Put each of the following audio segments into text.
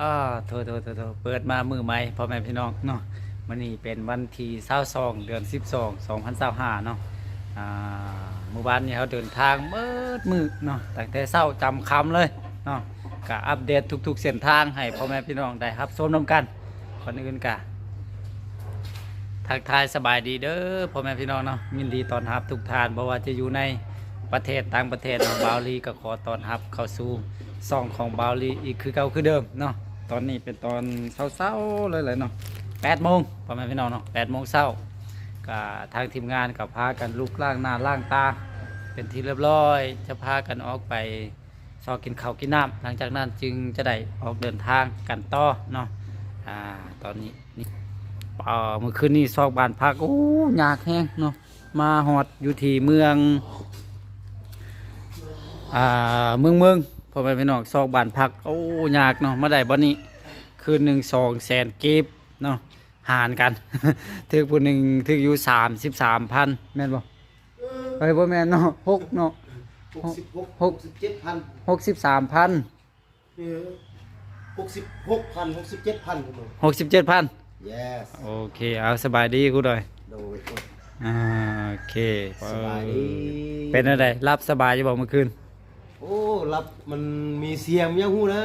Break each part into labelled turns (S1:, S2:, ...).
S1: อ่าโทษโทษโทษโทษเปิดมามือใหมพ่อแม่พี่น้องเนาะวันนี้เป็นวันที่22เดือน12 2025เนาะอ่าเมื่อวานนี้เขาเดินทางเมื่อมือเนาะตั้งแต่เช้าจำคำเลยเนาะก็อัปเดตทุก ๆ เส้นทางให้พ่อแม่พี่น้องได้รับชมน้ำกันคนอื่นกะทักทายสบายดีเด้อพ่อแม่พี่น้องเนาะยินดีต้อนรับทุกท่านบ่ว่าจะอยู่ในประเทศต่างประเทศเนาะบาวลีก็ขอต้อนรับเข้าสู่ซองของบาวลีอีกคือเก่าคือเดิมเนาะ ตอนนี้เป็นตอนเช้าๆเลยเลยเนาะแปดโมงประมาณพี่น้องเนาะแปดโมงเช้าก็ทางทีมงานกับพากันลุกล่างหน้าล่างตา เป็นที่เรียบร้อย จะพากันออกไปซอกินข้าวกินน้ำหลังจากนั้นจึงจะได้ออกเดินทางกันต่อเนาะอ่าตอนนี้นี่เออเมื่อคืนนี้ซอกบานพักโอ้ยากแห้งเนาะมาหอดอยู่ที่เมืองอ่าเมืองเมือง พอไปพี่น้องซอกบ้านพักโอ้ยากเนาะมาได้บ่นี้คืนหนึ่งสองแสนเก็บเนาะหารกันถึกผู้หนึ่งถึกอยู่สามสิบสามพันแม่นบ่เฮ้ยบ่แม่นเนาะหกเนาะ
S2: หกสิบหก
S1: ห
S2: ห
S1: ก
S2: กสิบเจ็ดพัน
S1: หกสิบสามพัน
S2: หกสิบหกพันหกสิบเจ็ดพันคุณหนู
S1: หกสิบเจ็ดพัน
S2: yes
S1: โอเคเอาสบายดีกูดอย
S2: โดย
S1: อ่าโอเค
S2: สบายดี
S1: เป็นอะไรรับสบายจะบอกเมื่อคืน
S2: โอ้รับมันมีเสียงยังหูนะ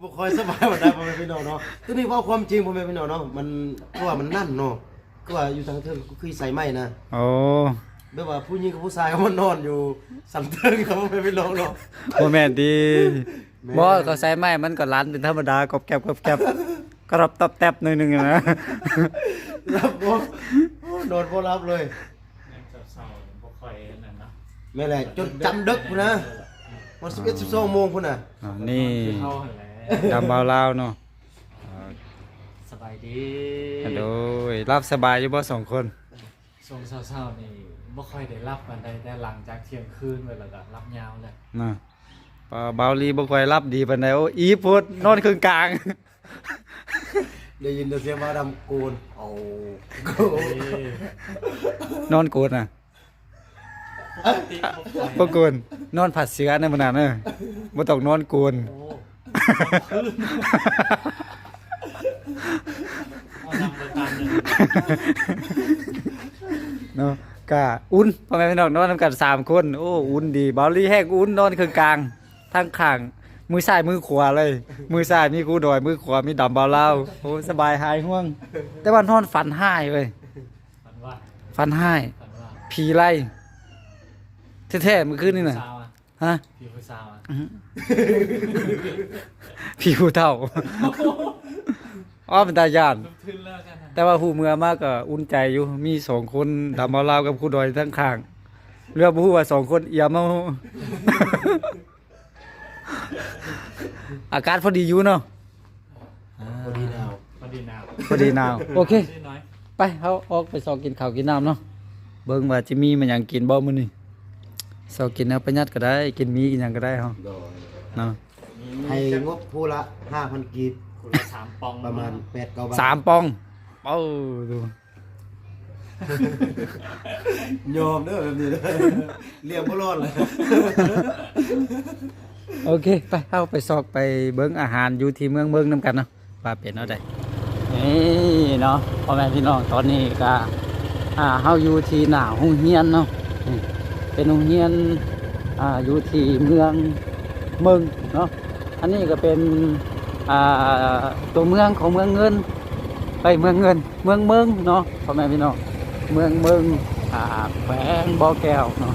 S2: บ่คอยสบายวันใดพ่อแม่พี่น้องเนาะตัวนี้เว่าความจริงพ่อแม่พี่น้องเนาะมันก็ว่ามันนั่นเนาะก็ว่าอยู่ทางเทิงก็คือใส่ไม้นะ
S1: โอ้
S2: แบบว่าผู้หญิงกับผู้ชายเขามันนอนอยู่สัมเทิงครับพ่อแม่พี่น้องเนาะ
S1: บ่แม่นดี
S2: แม่
S1: บ่เขาใส่ไม้มันก็รันเป็นธรรมดากรอบแกบกรอบแกบกรอบตับแตบหน่อยหนึงอะนะ
S2: รับบ่โอ้โดนบ่รับเลย
S3: เศร้าๆบ่ค่อยนั่นเนาะ
S2: แม่แหละจนจำดึกพุ่นนะวันสิบเอ็ดสิบสองโมงพุ่นน่ะ
S1: อ่านี่
S3: คือเฮาหั่นแหละ
S1: ดำเบาลาวเนาะ
S3: สบายดี
S1: ฮัลโหลรับสบายอยู่บ่สองคน
S3: ช่วงเศร้าๆนี่บ่ค่อยได้รับปานใดแต่หลังจากเที่ยงคืนไปแล้วก็รับยาวเลย
S1: นะปาเบาลีบ่ค่อยรับดีปานใดโอ้อีพุดนอนครึ่งกลาง
S2: ได้ยินแต่เสียงว่าดำโกนเอาโกน
S1: นอนโกนน่ะ บ่โกนนอนผัดเสือในมันน่ะเนอะบ่ต้องนอนกน
S3: โอ้เอานำไปตามหนึง
S1: เนาะก็อุ่นพ่อแม่พี่น้องนอนนำกันสามคน โอ้อุ่นดีเบาลี่แฮกอุ่นนอนครึ่งกลางทั้งข้างมือซ้ายมือขวาเลย มือซ้ายมีกูดอยมือขวามีดำเบาลาโอ้สบายหายห่วง แต่ว่านอนฝันหายเว้ย
S3: ฝันว่า
S1: ฝันหาย
S3: ฝันว่า
S1: ผีไล่ แท้ๆเมื่อคืนนี่น่ะ
S3: สาวอะ
S1: ฮะ
S3: พี่ผู้สาวอะ
S1: ผีผู้เฒ่า อ้อเป็นตาย่าน
S3: ทึนแล้วกันนะ
S1: แต่ว่าผู้เมือมากก็อุ่นใจอยู่ มีสองคนดำเบาลาวกับครูดอยทั้งข้าง เรือบ่ฮู้ว่าสองคนเอียมเอา อากาศพอดีอยู่เนาะ
S2: พอดีดาว
S3: พอดีหนาว
S1: พอดีหนาว โอเค
S3: นิดน้อย
S1: ไปเฮาออกไปซอกกินข้าวกินน้ำเนาะเบิ่งว่าจะมีมันหยังกินบ่มื้อนี้ ซอกกินแนวประหยัดก็ได้ กินหมีกินหยังก็ได้เฮา
S2: ดอย
S1: เนาะ
S2: ให้งบผู้ละห้าพันกีบ
S3: คนละสามปอง
S2: ประมาณแปดเก้าบาท
S1: สามปองเอ้าดู
S2: ยอมเด้อแบบนี้เด้อเรียกบ่รอดเลย
S1: โอเค ไปเข้าไปซอกไปเบิ้งอาหารอยู่ที่เมืองเบิ้งน้ำกันเนาะว่าเป็นเอาได้นี่เนาะพ่อแม่พี่น้องตอนนี้ก็อ่าเฮาอยู่ที่หน้าโรงเรียนเนาะนี่ เป็นโรงเรียนอ่าอยู่ที่เมืองเมืองเนาะอันนี้ก็เป็นอ่าตัวเมืองของเมืองเงิน ไปเมืองเงิน เมืองเมืองเนาะพ่อแม่พี่น้องเมืองเมืองอ่าแขวงบ่อแก้วเนาะ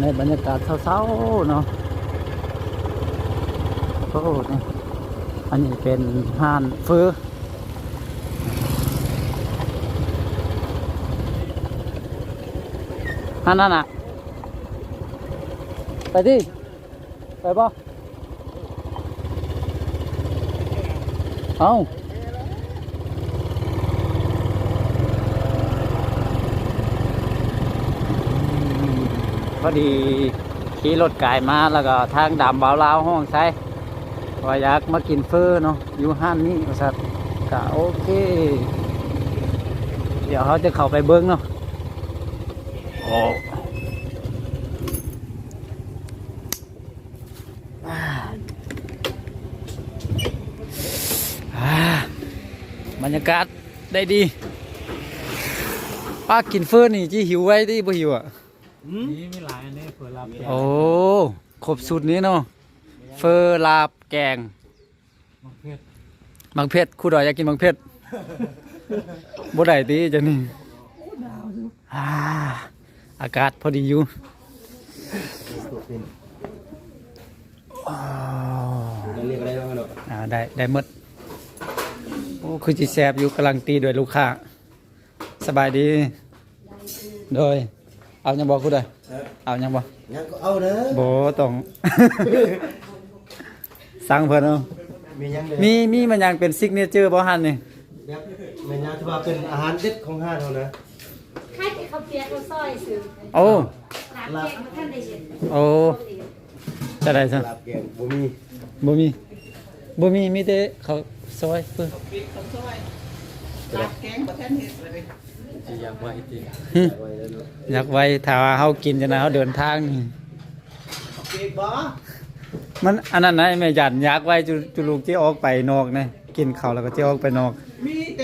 S1: ในบรรยากาศเศร้าๆเนาะโอ้นี่อันนี้เป็นห้านเฟอห้า นนั่นน่ะไปดิไปบ่เอาพอดีขี่รถไก่มาแล้วก็ทางดำเบาลาวห้องใช้ว่าอยากมากินเฟอร์เนาะอยู่ห้านนี้สัตว์ก็โอเค เดี๋ยวเขาจะเข้าไปเบิ้งเนาะ ออกบรรยากาศได้ดีป้ากินเฟอร์นี่จีหิวไว้ที่บ่หิวอะ
S3: นี่ม่หลายอันนี้เฟอร์ลาบ
S1: โอ้ครบสุดนี้เนาะเฟอร์ลาบแกง
S3: มังเพชร
S1: มังเพชรครูดอยอยากกินมังเพชรบ่ได้ตีจันี่ อ่าอากาศพอดีอยู่อ้าว
S2: นั่นเรียกอะไรบ้างเนาะ
S1: อ่าได้ได้หมดโอ้คือจิแซบอยู่กำลังตีด้วยลูกค้า สบายดี โดย เอายังบอกกูได้เอายังบอก
S2: ยังก็เอาเด้อ
S1: โบต้อง สั่งเพิ่นเอา
S2: มียังเด้อ
S1: มีมีมันยังเป็นซิกเนเจอร์บ่ฮันนี่
S2: เนี่ยแม่นยังที่ว่าเป็นอาหารเด็ดของห้างเขานะ
S4: ใครที่ เขาเปียกเขาซอยซื้อ
S1: โอ้
S4: ร้านเค้กมาท่านได้เห็น
S1: โอ้จะได้ซะ
S2: ลาบแกงบ่มี
S1: บ่มีบ่มีมีแต่เขาวซอยเพิ่น
S3: จะอยากไว้จริง
S1: หึ
S2: ไว้แล้วเนาะ
S1: อยากไว้ถ้าว่าเฮากินจังได๋เฮาเดินทางนี่
S2: เค้กบ่
S1: มันอันนั้นนะไอ้แม่ยันอยากไว้จุจุลูกที่ออกไปนอกนะกินข้าวแล้วก็จะออกไปนอก
S5: มีแต่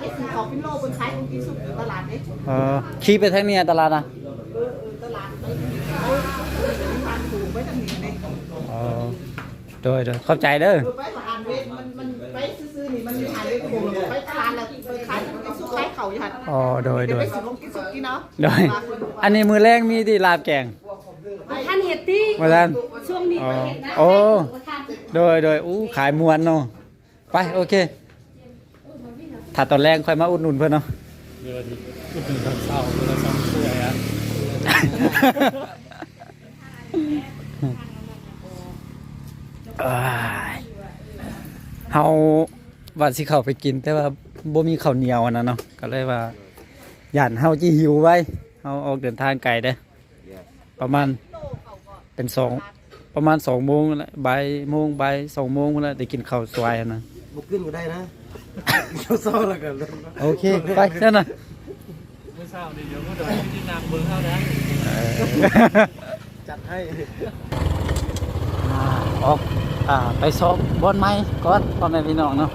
S5: ไปตลาดแหละไปซื้อของเป็นโลบนขายของกินสุกอยู่ตลาดเนี่ย
S1: เออขี่ไปทางเนี้ยตลาดนะ
S5: เออเออตลาดไปเอาทานถูกไปทางนี้เนี่ย
S1: อ๋อโดยโดยเข้าใจเด้อ
S5: เออไปผ่านเวทมันมันไปซื้อๆนี่มันมีผ่านเวทโอ้โหไปตลาดแล้วไปขายของกินสุกขายเข่าอยู่หัน
S1: อ๋อโดย
S5: เดี๋
S1: โด
S5: ยวยไปซื้อของกินสุกกินเนาะ
S1: โดย อันนี้มือแรกมีที่ลาบแกง
S4: ท่านเห็ดที่
S1: มาท่าน
S4: ช่วงนี้
S1: อ๋อ
S4: เห็ดนะ
S1: โอ้
S4: ท่าน
S1: โดยโดยอู้ขายมวนเนาะไป โอเค ถ้าตอนแรกค่อยมาอุดหนุนเพื่อนเนาะ
S3: เดือนนี้ก็ถึงตอนเช้าเวลาสองถ้วยอะ
S1: เฮาว่าสิเข้าไปกิน แต่ว่าบ่มีข้าวเหนียวนนั้นเนาะก็เลยว่าย่านเฮาจิหิวไว้เฮาออกเดินทางไกลเด้ประมาณเป็นสองประมาณ2โมงบ่ายโมงบ่าย2โมงแหละได้กินข้าวสวยนนั้น
S2: บ่ขึ้นก็ได้นะ เจ้าซ้อแล้วกัน
S1: โอเค ไปเจ้าน่ะ
S3: เมื่อเช้านี่เดี๋ยวก็โดนที่นางเบิ้งเท่านั้น
S2: จัดให้
S1: อ่าออกอ่าไปซ้อมบอลไม้ก่อนพ่อแม่พี่น้องเนาะ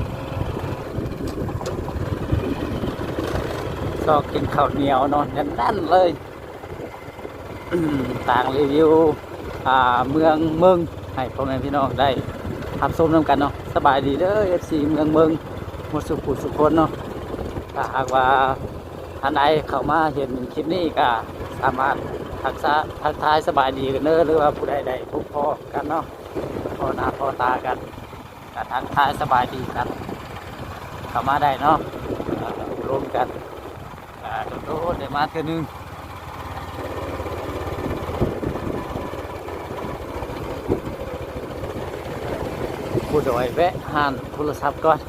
S1: ก็กินข้าวเหนียวเนาะแน่นๆเลยอืมต่างรีวิวอ่าเมืองเมืองให้พ่อแม่พี่น้องได้ทับชมน้ำกันเนาะสบายดีเด้อ FC เมืองเมืองห มสุขุสุขคนเนาะถ้าหากว่าท่านใดเข้ามาเห็นคลิปนี้ก็สามารถทักษะทักทายสบายดีกันเด้อหรือว่าผู้ใดได้พบพอกันเนาะพอหน้าพอตากันก็ทักทายสบายดีกันเข้ามาได้เนาะอ่ารวมกันโดดๆได้มาเทื่อนึงผู้โดยแวะหานโทรศัพท์ก่อน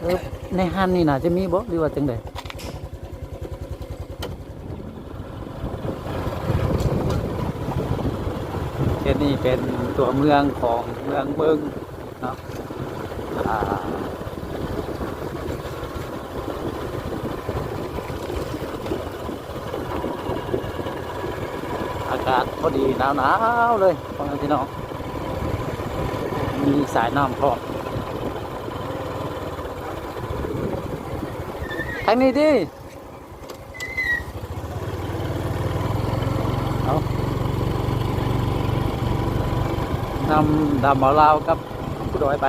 S1: เออ ในห้านนี่น่าจะมีบ่หรือว่าจังไดเขตนี้เป็นตัวเมืองของเมืองเบิงเนาะอาอากาศพอดีหนาวหนาวๆเลยพ่อแม่พี่น้องมีสายน้ำพร้อม ทางนี้ดิเอานำดำเอาลาวกับผู้ดอยไป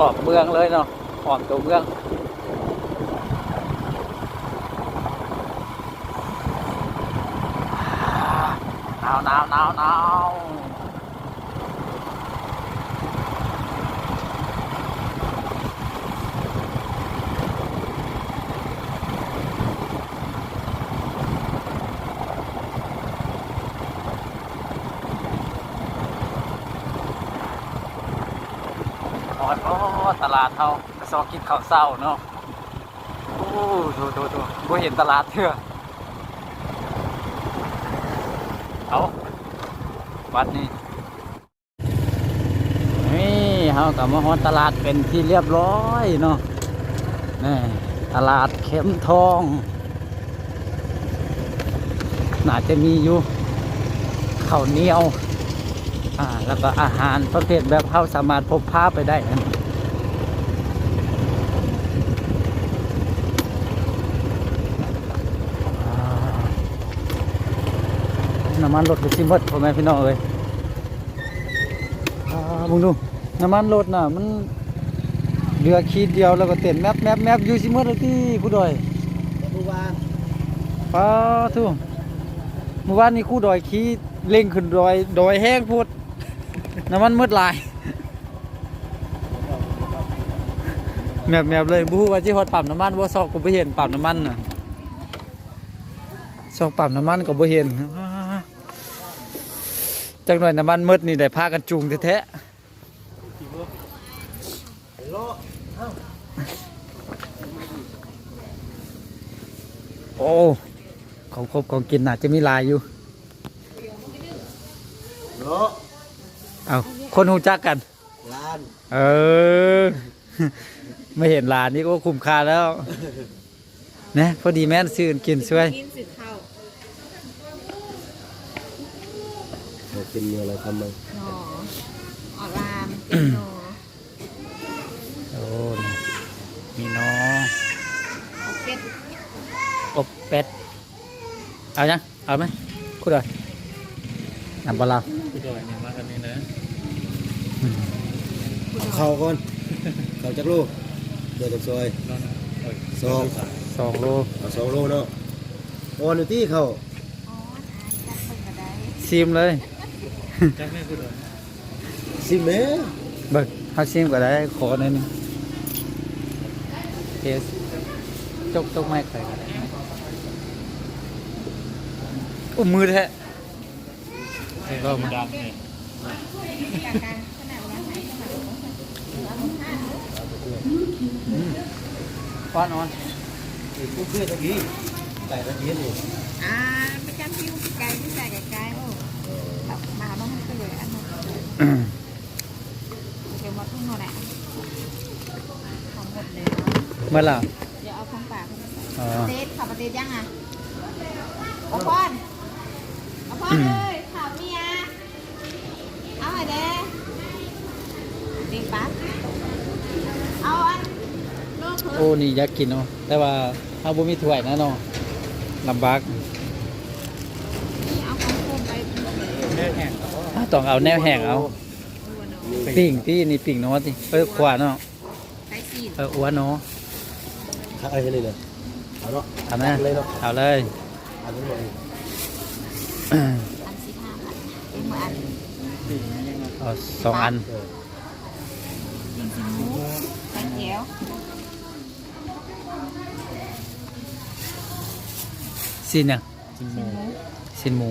S1: ออกเมืองเลยเนาะออกตัวเมืองาวหนาวหนาวโอ้ตลาดเขาซอกกินข้าวเศร้าเนาะโอ้โถโถโถบ่เห็นตลาดเถื่อเอา วัดนี่เฮากับมาฮอดตลาดเป็นที่เรียบร้อยเนาะนี่ตลาดเข็มทองน่าจะมีอยู่ข้าวเหนียวอ่าแล้วก็อาหารประเภทแบบเฮาสามารถพกพาไปได้นะ น้ำมันรถไปชิมเบิดพ่อแม่พี่น้องเอ้ยอ่ามึงดูน้ำมันรถน่ะมันเรือขีดเดียวแล้วก็เต้นแมบแมบแมบอยู่ชิมเบิดเลยที่ผู้ดอย
S2: ผู้ว่า
S1: ป้าทุเมื่อวานนี้คู่ดอยขี้เล่งขึ้นดอยดอยแห้งพูดน้ำมันมืดหลายแมบแมบเลยบฮูว่าที่ฮอดปั๊มน้ำมันว่าซอกก็บ่เห็นปั๊มน้ำมันน่ะซอกปั๊มน้ำมันก็บ่เห็น จังหน่อยน้ำมันมืดนี่ได้พากันจูงแท้ๆโอ้ของครบของกินน่าจะมีหลายอยู่
S2: เนาะ
S1: เอาคนหูจักกัน
S2: ร้าน
S1: เออ ไม่เห็นหลานนี่ก็คุ้มค่าแล้วนะพอดีแม่นซื้อกินช่วย
S5: กินสิข้าว
S2: เรากินเนื้ออะไรทำไม
S5: หนอออรามหนอ
S1: โอ้นี่มีน้อง
S5: เป็ด
S1: อบเป็ด เอายังเอาไหมคุณเลยน้ำปลาร้า
S3: ผู้ดอยนี่มากันนี่นะ
S2: เอาเข้าก่อน เข้าจากลูกเดี๋ยวจะซอย
S3: นอนโอ้ย
S2: สอง
S1: สองโล
S2: เอาสองโลเนาะออนอยู่ที่เข้า
S5: อ๋อทานจับเปิดก็ได้
S1: ซิมเลย
S3: จักแม่ผู้ดอย
S2: สิแม่
S1: เบิกเขาซิมก็ได้ขอหน่อยหนึงเทสจกจกไม่เคยก็ได้อุ้มมือแท้
S3: ก็มาดับเนี่ย
S5: จากการขนาดร้านไหนขนาดร้าน
S1: อ้อนอ้อน
S2: อีกผู้เพื่อนตะกี้ไก่ตะกี้นี่
S5: อ่าประจำที่พี่ไก่พี่ไก่ไก่โอ้แบบมาต้องให้เลยอันนั้นเดี๋ยวมาทุ่งนอนแหละของหมดเลย
S1: เมื่อไหร่
S5: เดี๋ยวเอาของฝาก
S1: อ๋อ
S5: เต๊ดขับเต๊ดยังอะเอาพ่อนเอาพ่อนเลยข่าวเมียเอาให้เด้เด็กปั๊บเอาอันลูกเพิ่
S1: โอ้นี่อยากกินเนาะแต่ว่าเอาบ่มีถ้วยนะเนาะลำบาก
S5: นี่เอาของโคมไป
S3: แม่แห้ง
S1: อ่าต้องเอาแนวแห้งเอาปิ่งที่นี่ปิ่งเนาะติเออขวาเนาะ
S5: ไปสีด
S1: เอออ้วนเนาะ
S2: ข้าไอ้นี่เลยเอาเนาะ
S1: เอา
S2: เลยเนาะ
S1: เอาเลย
S2: อันนี้เลย
S5: อันสิบห้าพันเป็นหมือนอัน
S1: เอาสองอัน
S5: จริงจริงหมูไข่เจียว
S1: สินยัง
S3: จิมโม
S1: สินหมู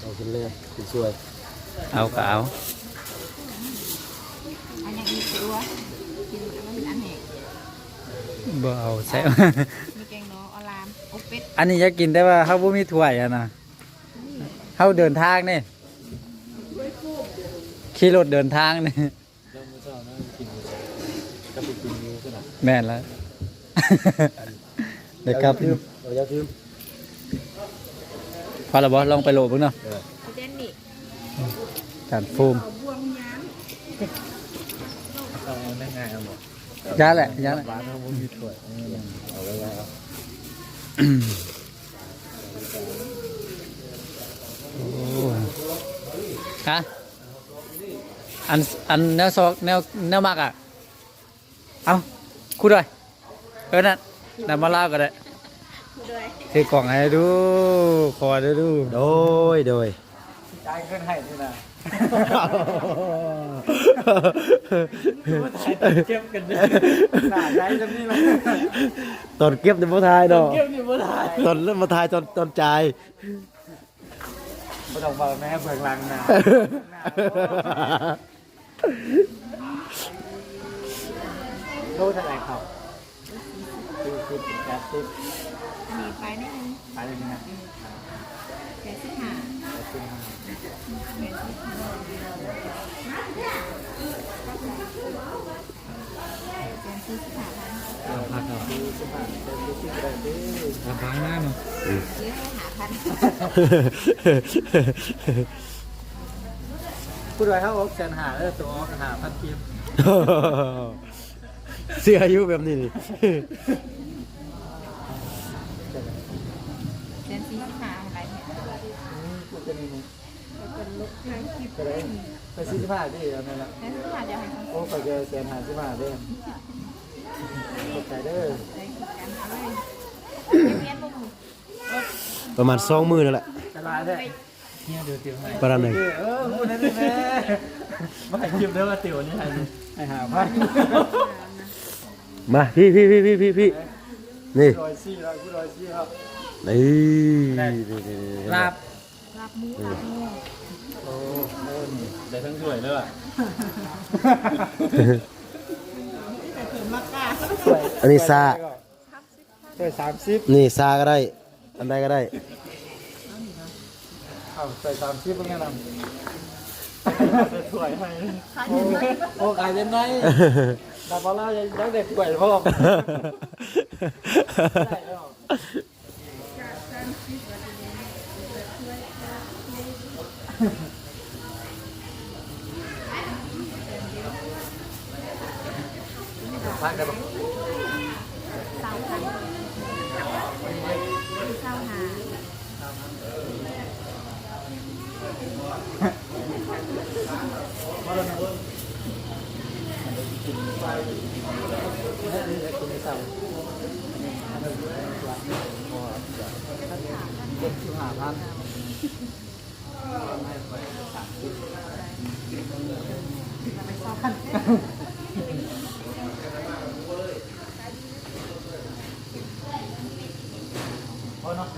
S2: เอากินเลยกินสวย
S1: เอาก็เอา
S5: อันยังอีกตัวกินแล้วมันเป็นอันแหก
S1: บ่เอาใส่
S5: มีแกงน้ออลามอบเป็ด
S1: อันนี้อยากกินแต่ว่าเฮาบ่มีถ้วยอะนะเฮาเดินทางนี่ขี่รถเดินทางนี่
S3: แล้วมื้อเช้านะกินก็ไปกินนิ้วขนาด
S1: แม่นแล้วเด็กครับ
S2: เอายาคืม
S1: พอแล้วบ่ลองไปโหลดเบิ่งเนาะ
S5: พี่เจนนี่
S1: การโฟม
S3: เอาง่ายๆเอาหมด
S1: ยาแหละ ยาแหละ
S3: บ้านเขาบ่มีถ้วย
S2: เอาไว้แล้ว
S1: โอ้ฮะอันอันแนวซอกแนวแนวมากอะ เอาคูด้วยเออนั่นนำมาเล่าก็ได้ถือกล่องให้ดูขอดูดู
S2: โดยโดย
S1: จ่ายเงินให้นี่นะ เก็บกันดิหน้าใจจะนี่นะ
S2: ตอนเก็บในบ่ทายเนาะ
S1: เก็บนี่บ่ได้
S2: ตอนเริ่มมาทายตอนตอนจ่าย
S1: บ่ต้องบอกแม่เบื้องหลังนะโทษอะไรเขาคือคือใจดสิบ
S5: อันนี้ไปนิดนึง
S1: ไปเลยนะ
S5: แปดสิบห้า
S1: แปดสิบห้า
S5: แปดสิบห้าเป็นสี่สิบห้าพัน
S1: เอาพักเอาสิบห้าแปดสิบแปดสิบเอาพังหน้าเนาะ
S5: หรือให้หาพัน
S1: พูดไว้เขาบอกแสนหาแล้วตัวออกหาพันกีบ
S2: เสื้ออายุแบบนี้นี่
S5: เป็น ไป
S1: เลยไปสี่สิบห้าที่เอานั่นแหละ
S5: เป็นสี่สิบห้าเดี๋ยวให้เขา
S1: โอ้ไปเจอแสนหาสิบห้าเด้อขอบใจเด้อ
S5: ได้กันเอาเลยเรียนบ่หมด
S2: ประมาณ2มื้อนั่นแหละ
S1: ตลาดเด้อเนี่ยเดี๋ยวติ๋วให้
S2: ประมาณหนึง
S1: เออพูดได้ไหมมาให้คิมได้ว่าติ๋วนี่ให้ให้หาพัน
S2: มาพี่พี่พี่พี่พี่พี่นี่
S1: ร้อยสี่ร้อยกูร้อยสี่ครับ
S2: นี่นี่นี่นี่
S1: ลาบ
S5: รับหมูรับหมู
S1: โอ้โหนี่ ได้ทั้งถ้วยเลยอะ
S2: อันนี้ซา
S1: ถ้วยสามสิบ
S2: นี่ซาก็ได้ อันใดก็ได้
S1: เอาใส่สามสิบเป็นไงล่ะถ้วยให้โอ้ขายเป็นไงแต่พอเรายังเด็กถ้วยพ่อ พักได้ปะ
S5: เศร้าพันเศร้าหา
S1: คุณไม่ทราบเจ็ดสิบห้าพัน พอเนาะ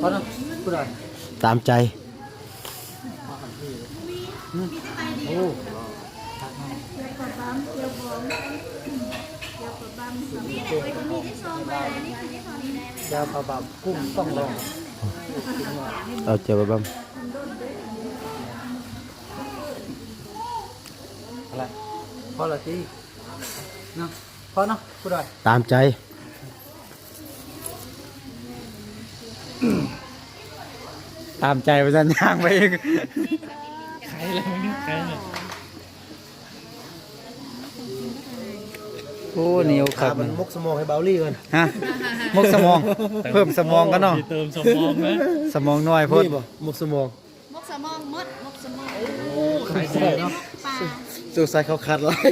S1: พอเนาะพูดอะไร
S2: ตามใจ
S1: โอ้ยาวปลาบับกุ้งต้องลอง
S2: เอาเจ็บบ้าง
S1: อะไรพอละทีเนาะพอเนาะพูดอะไร
S2: ตามใจ
S1: ตามใจไปจันย่างไปใครเลยใครเลยโอ้เหนียวค
S2: ขา
S1: รับ
S2: มันมกสมองให้เบาลี่ก่อน
S1: ฮะมกสมอง เพิ่มสมองกันเนาะ
S3: เติมสมองไหม
S1: สมองน้อยพ่น
S2: นี่บ่มกสมอง
S5: มกสมองมดมกสมอง
S1: ใครใช่เนาะ
S5: ปลา
S2: สงสัยเขาขาดลาย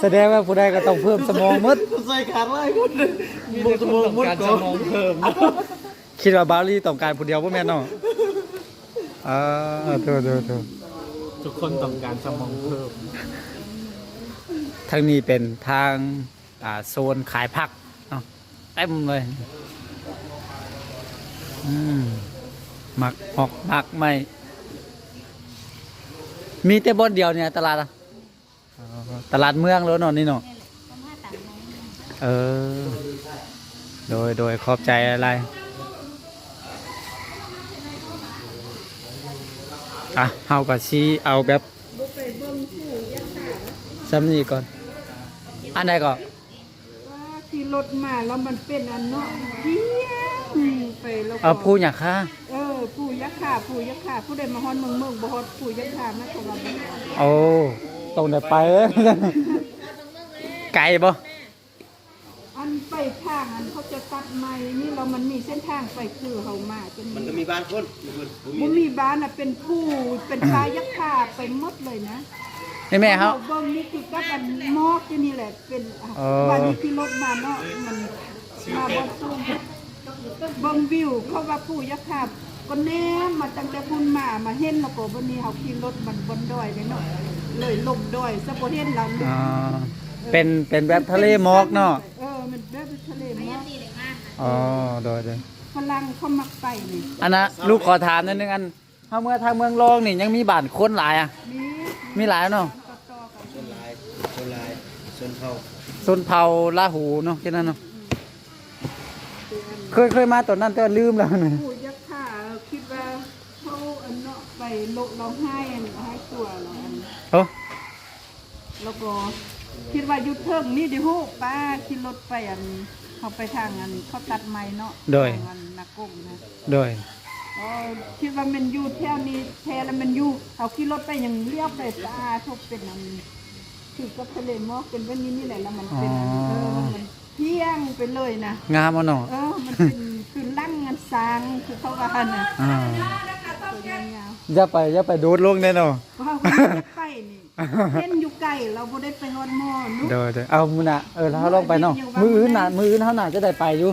S1: แสดงว่าผู้ใดก็ต้องเพิ่มสมองหมด
S2: สงสัยขาดลายคนมกสมองมด
S3: การ
S2: ก่
S3: ส
S2: อน
S3: มองเพิ่ม
S1: คิดว่าบาลี่ต้องการผู้เดียวบ่แม่นเนาะอ่าเถอะเถอะเถอะ
S3: ทุกคนต้องการสมองเพิ่ม
S1: ทางนี้เป็นทางอ่าโซนขายผักเนาะเต็มเลยอืมหมักหอกหมักไม่มีแต่บอนเดียวเนี่ยตลาดอะอ๋อตลาดเมืองแล้วเนาะนี่เนาะ
S5: ประมาณต่างไหน
S1: เออ โดย โดยขอบใจอะไร อะเฮากับซีเอาแบบซ้ำนี่ก่อน อันใดก่อน
S6: ว่าที่รถมาแล้วมันเป็นอันเนาะเพี้ยงไปแล้วก็
S1: เอาผู้อยากค่า
S6: เออผู้ยักษ์ขาผู้ยักษ์ขาผู้ใดมาฮอนเมืองเมืองบ่ฮอดผู้ยักษ์ขามาก็ว่าบ่ฮอด
S1: โอ้ต้องได้ไปเลยไกลบ่
S6: อันไปทางอันเขาจะตัดใหม่นี่เรามันมีเส้นทางไปคือเฮามาจน
S2: มันก็มีบ้านคน
S6: บ่มีบ้านน่ะเป็นผู้เป็นปลายักษ์ขาไปหมดเลยนะ
S1: นี่แม่เขา
S6: เบิ่งนี่คือกับอันหมอกอยู่นี่แหละเป็นอะ
S1: อ๋อ
S6: วันนี้ที่รถมาเนาะมันมาบ่สูงเบิ่งวิวเขาว่าผู้ยักษ์ขาก็แนมมาตั้งแต่พุ่นมามาเห็นแล้วก็วันนี้เฮาขี่รถมันบนดอยเลยเนาะเลยลงดอยซะบ่เห็นหลัง
S1: อ๋อเป็นเป็นแบบทะเลหมอกเนาะ
S6: เอ อมันแบบทะเลหมอก
S1: อ๋อโดยโดย
S6: ฝรั่งเขามักไปนี่
S1: อันนะลูกขอถามนิดนึงอันเฮาเมื่อทางเมืองรองนี่ยังมีบ้านคนหลายอะ
S6: มี
S1: มีหลายเนาะ
S6: ต่อๆกัน
S2: ส่วนลายส่วนลายส่วนเผา
S1: ชนเผ่าลาหูเนาะแค่นั้นเนาะเคยเคยมาตอนนั้นแต่ลืมแล้วนี่
S6: ผู้ยักษ์ข่าคิดว่าเขาอันเนาะไปโลกร้องไห้อันให้ตัวเราอัน
S1: โอ้
S6: แล้วก็ คิดว่าอยุดเทิงนี่ดิฮู้ป้าขี่รถไปอันเขาไปทางอันเขาตัดไม้เนาะทางอันนักกงนะ
S1: โดย
S6: อ๋อคิดว่ามันอยู่แถวนี้แท้แล้วมันอยู่เขาขี่รถไปอย่างเรียบเลยสะอาดทบเป็นอันคือก็ทะเลหมอกเป็นแบบนี้นี่แหละแล้วมันเป็นอันเออ มันเที่ยงไปเลยนะ
S1: งามอะเนาะ
S6: เออ มันเป็นคือลั่งงานสร้างคือเขาว่าหั่นน่ะ
S1: อ่า
S6: ตัวยาว
S1: อย่าไปอย่าไปโดดลงแน่เนาะ
S6: ๆเพราะว่าเขาไม่ได้ไปนี่ เห็นอยู่ไกลเราบ่ได้ไปฮอดหม้อนุ๊ก
S1: เดี๋ยวเดี๋ยวเอามือน่ะเออแล้วเราลองไปเนาะมืออื่นน่ะมืออื่นเฮาน่ะจะได้ไปอยู่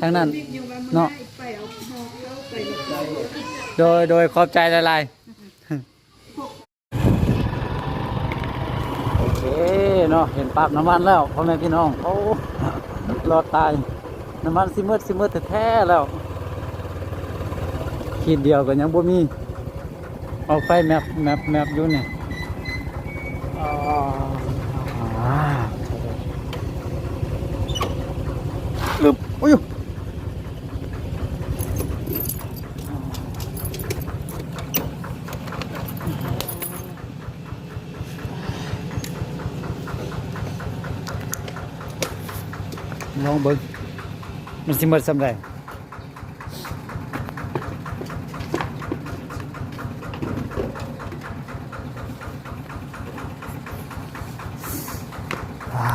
S1: ทางนั้น
S6: อยู่ว่ามัน
S1: เนาะ
S6: ได้ไปเอาหม้อเข้าไปแล้ว
S1: โดยโดยขอบใจหลายๆ โอเคเนาะเห็นปากน้ำมันแล้วพ่อแม่พี่น้องโอ้รอดตาย น้ำมันสิมืดสิมืดแท้ๆแล้ว ขีดเดียวก็ยังบ่มี เอาไฟแมปแมปแมปอยู่เนี่ยอ่าลึบ อุ้ยลองเบิ่งมันสิหมดสำไรว้า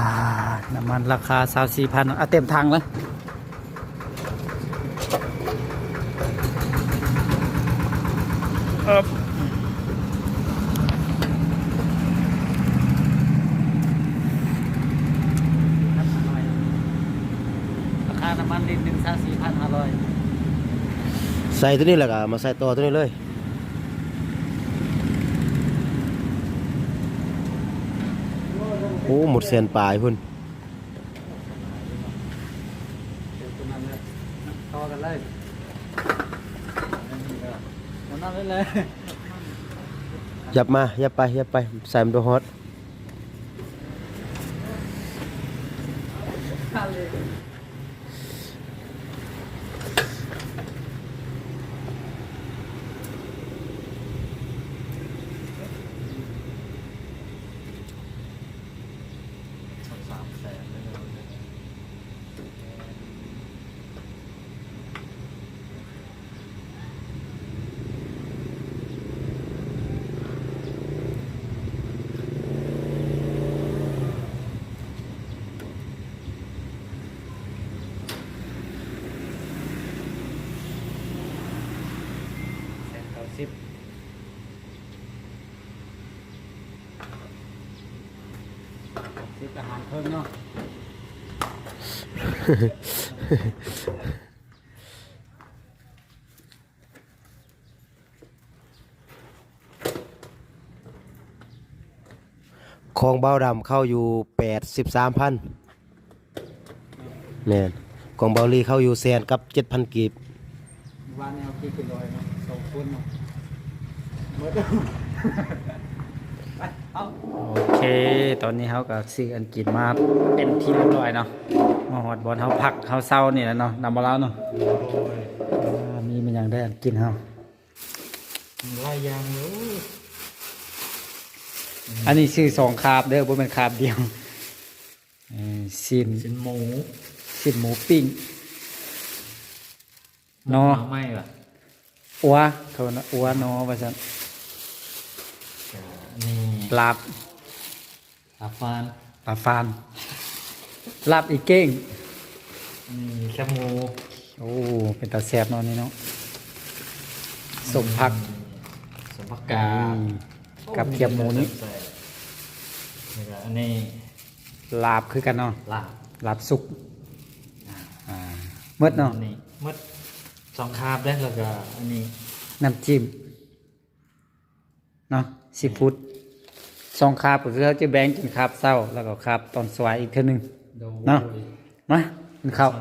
S1: น้ำมันราคาสาวสี่พันอะเต็มทางเลยเอบราคาน้ำมันลิตรหนึ่งสาวสี่พันห้าร้อย
S2: ใส่ตัวนี้แหละก็มาใส่ต่อตัวนี้เลยโอ้หมดเสียนปลายพุ่น
S1: ต่อกันเลยมันนั่นเลย
S2: ยับมายับไปยับไปใส่มันตัวฮอต
S1: แสนเก้าสิบสิบอาหารเพิ่มเนาะ
S2: ของเบาดำเข้าอยู่แปดสิบสามพันแม่นของเบาลีเข้าอยู่แสนกับเจ็ดพันกีบ
S1: วันนี้เอากี่กิโลเนาะสองคนเนาะหมดไปเอาโอเค ตอนนี้เขาก็ซื้ออันกินมาเป็นที่เรียบร้อยเนาะ มาหอดบอลเขาพักเขาเศร้านี่แหละเนาะนำมาแล้วเนาะอ่ามีมันยังได้อันกินเขา
S3: หลายอย่างอยู่
S1: อันนี้ซื้อสองคาบเด้อบ่เป็นคาบเดียวเอ่อสิน
S3: สินหมู
S1: สินหมูปิ้งเนาะ
S3: หไม่ล่ะ
S1: อัวเขาว่าอัวนอว่าซั่น
S3: นี่
S1: ลาบ
S3: อาฟาน
S1: ลาบฟาน ลาบอีเก้ง
S3: นี่แคบหมู
S1: โอ้เป็นตาแซ่บเนาะนี่เนาะสมผัก
S3: สมผักกาด
S1: อืมกับเทียมหมูนี่
S3: ใส่นี่ก็อันนี้
S1: ลาบคือกันเนาะ
S3: ลาบ
S1: ลาบสุกอ่าเมื่อเนาะ
S3: อันนี้หมดสองคาบได้แล้วก็อันนี้
S1: น้ำจิ้มเนาะซีฟู้ดสองคาบก็คือเขาจะแบ่งกินคาบเศร้า แล้วก็คาบตอนสวายอีกเท่านึง
S3: โด
S1: เนาะมากินข้าว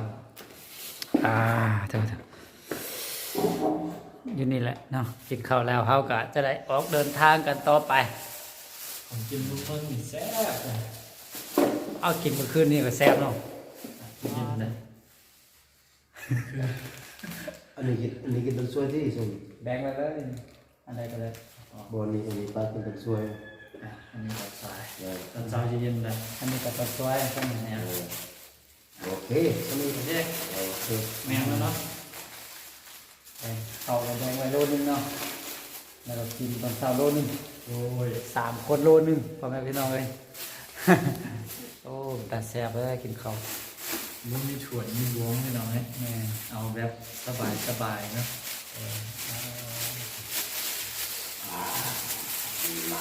S1: อ่าเถอะเถอะอยู่นี่แหละเนาะกินข้าวแล้วเขาก็จะได้ออกเดินทางกันต่อไป
S3: ผมกินทุกคนนี่แซ่บเลย
S1: เอากินเมื่อคืนนี่ก็แซ่บเนาะ
S3: กินนะ
S2: อันนี้กินอันนี้กินเป็นช่วยที่ส่วน
S1: แบ่งไปเลยอันใดก็เลย
S2: บอลนี้อันนี้ปลากินเป็นช่วย
S3: อะอันนี้ตอนสาย
S2: เออ
S3: ตอนเช้าจะเย็นเลย
S1: อันนี้ก็ตัวช่วยใช่ไหมเนี่ย
S2: โอเคอันนี้
S3: โอเค
S2: โอเค
S3: แมงแล้วเนาะ
S1: เขาก็แบ่งไว้โลนึงเนาะแล้วก็กินตอนเช้าโลนึง
S3: โอ้ย
S1: สามคนโลนึงพ่อแม่พี่น้องเลย โอ้แต่แซ่บเลยกินข้าว
S3: มันมีถั่วมีบวงให้น้อย
S1: แม่
S3: เอาแบบสบายสบายๆเนาะ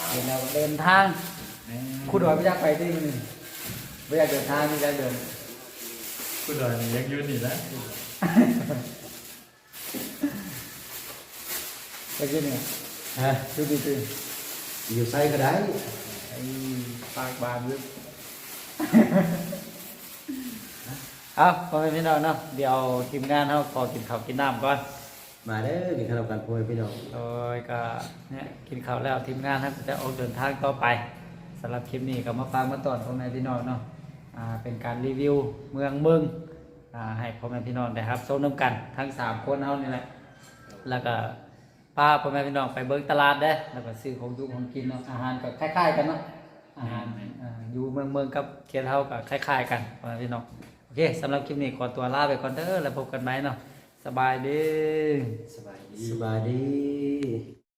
S1: เดี๋ยวเราเดินทาง
S3: แม่
S1: คุณดอยไม่อยากไปที่นึงไม่อยากเดินทางไม่อยากเดิน
S3: คุณดอยนี่ยังอยืนนี่นะ
S1: ไปที่นี่
S2: ฮะ
S1: ดูดีดี
S2: อยู่ไซก็ได้
S1: ไอ้ปากบานลึกเอาพ่อแม่พี่น้องเนาะเดี๋ยวทีมงานเขาขอกินข้าวกินน้ำก่อน
S2: มาเด้อกินขนมกันพ่อแม่พี่น้อง
S1: โดยก็เนี่ยกินข้าวแล้วทีมงานครับจะออกเดินทางต่อไปสำหรับคลิปนี้ก็มาฟังมาตอนพ่อแม่พี่น้องเนาะอ่าเป็นการรีวิวเมืองเมืองอ่าให้พ่อแม่พี่น้องได้ครับชมน้ำกันทั้งสามคนเฮานี่แหละแล้วก็พาพ่อแม่พี่น้องไปเบิ่งตลาดได้อแล้วก็ซื้อของอยูของกินเนาะอาหารก็คล้ายๆกันเนาะอาหารอ่าอยู่เมืองเมืองกับเคียนเฮาก็คล้าย ๆ กันพ่อแม่พี่น้องโอเคสำหรับคลิปนี้ขอตัวลาไปก่อนเด้อแล้วพบกันใหม่เนาะ สบายดี
S3: สบายดี
S2: สบายดี